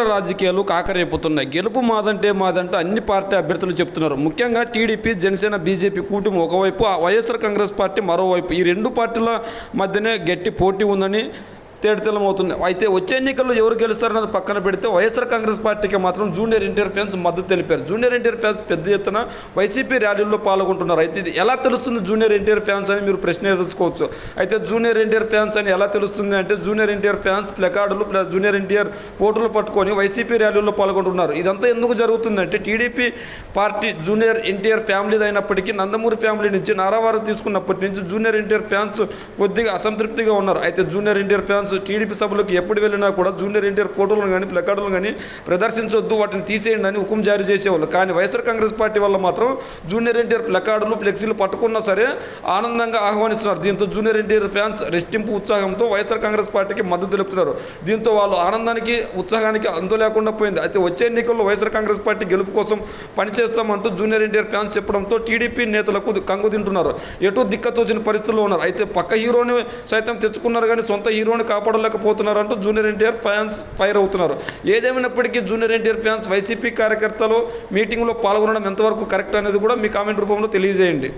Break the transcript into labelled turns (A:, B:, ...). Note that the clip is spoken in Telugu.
A: ఆంధ్ర రాజకీయాలు కాకరేపుతున్నాయి. గెలుపు మాదంటే మాదంటే అన్ని పార్టీ అభ్యర్థులు చెప్తున్నారు. ముఖ్యంగా టీడీపీ జనసేన బీజేపీ కూటమి ఒకవైపు వైఎస్ఆర్ కాంగ్రెస్ పార్టీ మరోవైపు. ఈ రెండు పార్టీల మధ్యనే గట్టి పోటీ ఉందని తేటతెల్లమవుతుంది అయితే వచ్చే ఎన్నికల్లో ఎవరు గెలుస్తారన్నది పక్కన పెడితే వైఎస్ఆర్ కాంగ్రెస్ పార్టీకి మాత్రం జూనియర్ ఎన్టీఆర్ ఫ్యాన్స్ మద్దతు తెలిపారు. జూనియర్ ఎన్టీఆర్ ఫ్యాన్స్ పెద్ద ఎత్తున వైసీపీ ర్యాలీల్లో పాల్గొంటున్నారు. అయితే ఇది ఎలా తెలుస్తుంది జూనియర్ ఎన్టీఆర్ ఫ్యాన్స్ అని మీరు ప్రశ్న ఎదుర్కోవచ్చు. అయితే జూనియర్ ఎన్టీఆర్ ఫ్యాన్స్ అని ఎలా తెలుస్తుంది అంటే జూనియర్ ఎన్టీఆర్ ఫ్యాన్స్ ప్లకార్డులు ప్లస్ జూనియర్ ఎన్టీఆర్ ఫోటోలు పట్టుకొని వైసీపీ ర్యాలీల్లో పాల్గొంటున్నారు. ఇదంతా ఎందుకు జరుగుతుందంటే టీడీపీ పార్టీ జూనియర్ ఎన్టీఆర్ ఫ్యామిలీది అయినప్పటికీ నందమూరి ఫ్యామిలీ నుంచి నారావారు తీసుకున్నప్పటి నుంచి జూనియర్ ఎన్టీఆర్ ఫ్యాన్స్ కొద్దిగా అసంతృప్తిగా ఉన్నారు. అయితే జూనియర్ ఎన్టీఆర్ ఫ్యాన్స్ టీడీపీ సభలకు ఎప్పుడు వెళ్ళినా కూడా జూనియర్ ఎన్టీఆర్ ఫోటోలను కానీ ప్లకార్డులను కానీ ప్రదర్శించొద్దు వాటిని తీసేయండి అని హుకుం జారీ చేసేవాళ్ళు. కానీ వైఎస్ఆర్ కాంగ్రెస్ పార్టీ వల్ల మాత్రం జూనియర్ ఎన్టీఆర్ ప్లకార్డులు ఫ్లెక్సీలు పట్టుకున్నా సరే ఆనందంగా ఆహ్వానిస్తున్నారు. దీంతో జూనియర్ ఎన్టీఆర్ ఫ్యాన్స్ రెట్టింపు ఉత్సాహంతో వైఎస్ఆర్ కాంగ్రెస్ పార్టీకి మద్దతు తెలుపుతున్నారు. దీంతో వాళ్ళు ఆనందానికి ఉత్సాహానికి అంతు లేకుండా పోయింది. అయితే వచ్చే ఎన్నికల్లో వైఎస్ఆర్ కాంగ్రెస్ పార్టీ గెలుపు కోసం పనిచేస్తామంటూ జూనియర్ ఎన్టీఆర్ ఫ్యాన్స్ చెప్పడంతో టీడీపీ నేతలకు కంగు తింటున్నారు ఎటు దిక్కతోచిన పరిస్థితుల్లో ఉన్నారు. అయితే పక్క హీరోని సైతం తెచ్చుకున్నారు కానీ సొంత హీరోని కాపాడలేకపోతున్నారంటూ జూనియర్ ఎన్టీఆర్ ఫ్యాన్స్ ఫైర్ అవుతున్నారు. ఏదేమైనప్పటికీ జూనియర్ ఎన్టీఆర్ ఫ్యాన్స్ వైసీపీ కార్యకర్తలు మీటింగ్లో పాల్గొనడం ఎంతవరకు కరెక్ట్ అనేది కూడా మీ కామెంట్ రూపంలో తెలియజేయండి.